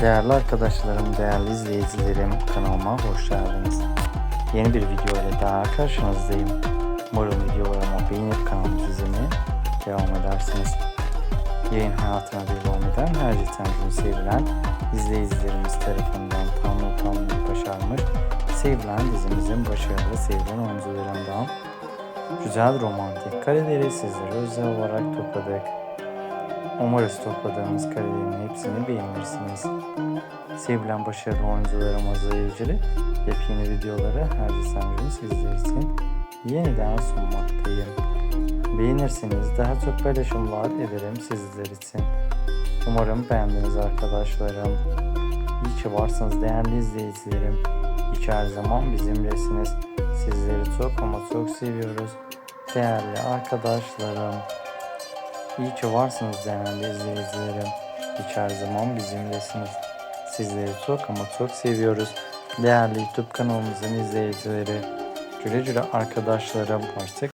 Değerli arkadaşlarım, değerli izleyicilerim kanalıma hoş geldiniz. Yeni bir video ile daha karşınızdayım. Umarım videolarımı beğenip kanalımı izlemeye devam edersiniz. Yayın hayatına devam eden her cidden sevilen izleyicilerimiz tarafından tam tam başarmış. Sevilen dizimizin başarılı sevilen oyuncularından güzel romantik kareleri sizlere özel olarak topladık. Umarız topladığımız karelerin hepsini beğenirsiniz. Sevilen başarılı oyuncularımızla ilgili yepyeni videoları her zaman sizler için yeniden sunmaktayım. Beğenirseniz daha çok paylaşımlar ederim sizler için. Umarım beğendiniz arkadaşlarım. İyi ki varsınız değerli izleyicilerim. İyi her zaman bizimlesiniz. Sizleri çok ama çok seviyoruz. Değerli arkadaşlarım. İyi ki varsınız değerli izleyicilerim. Hiç her zaman bizimlesiniz. Sizleri çok ama çok seviyoruz. Değerli YouTube kanalımızın izleyicileri. Güle güle arkadaşlarım. Hoşça